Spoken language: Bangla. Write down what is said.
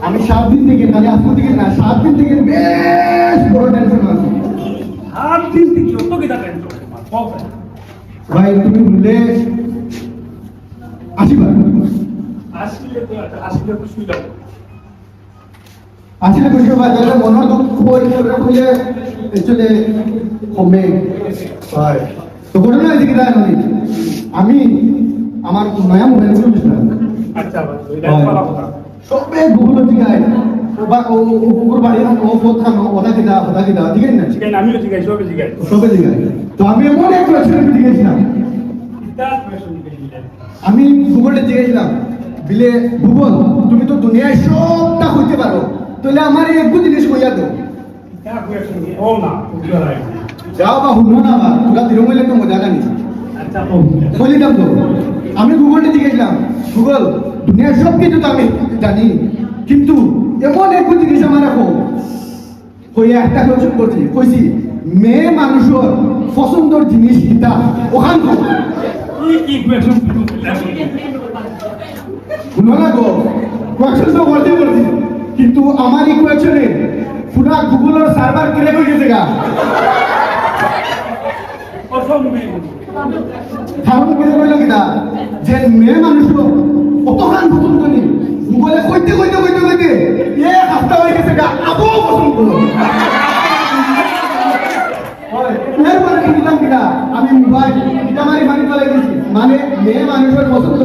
আমি সাত দিন থেকে খালি আজকে থেকে না সাত দিন থেকে বেশ বড় টেনশন আছে। দিন থেকে ভাই। তুমি বললে আশীর্বাদ আসলে তো আসলে তো সুবিধা আসলে বুঝতে পারি তাহলে মনে দুঃখ বই করে খুলে চলে কমে হয় তো ঘটনা হয়েছে কি আমি আমার নয়া মোবাইল আচ্ছা কথা সবে গুগল বা ও কুকুর বাড়ি ও ওটা কিদা ওটা কিদা ঠিক না? ঠিক আমিও সবে সবে তো আমি এমন এক কোয়েশ্চেন জিজ্ঞাসা আমি গুগলে বিলে গুগল তুমি তো দুনিয়ায় সবটা হইতে পারো। তাহলে আমার একটু জিনিস কইয়া দাও। ও না যাও বা শুনো না বা তোরা দিরম হইলে তো মজা জানি আচ্ছা তো আমি গুগলে সব কিছু তো আমি জানি কিন্তু এমন একটু জিনিস আমার রাখো কইয়া একটা কোয়েশ্চন করছি কইছি মেয়ে মানুষের পছন্দর জিনিস কিতা ওখান শুনো না গো তো কিন্তু আমার এই পুরা গুগলের সার্ভার ক্রেক হয়ে গেছে গা। কইল কিনা যে মেয়ে মানুষ হয়ে গেছে গা আবো পছন্দ এরপরে কি দিলাম কিনা? আমি মোবাইল এটা মারি মারি চলে গেছি। মানে মেয়ে মানুষের পছন্দ।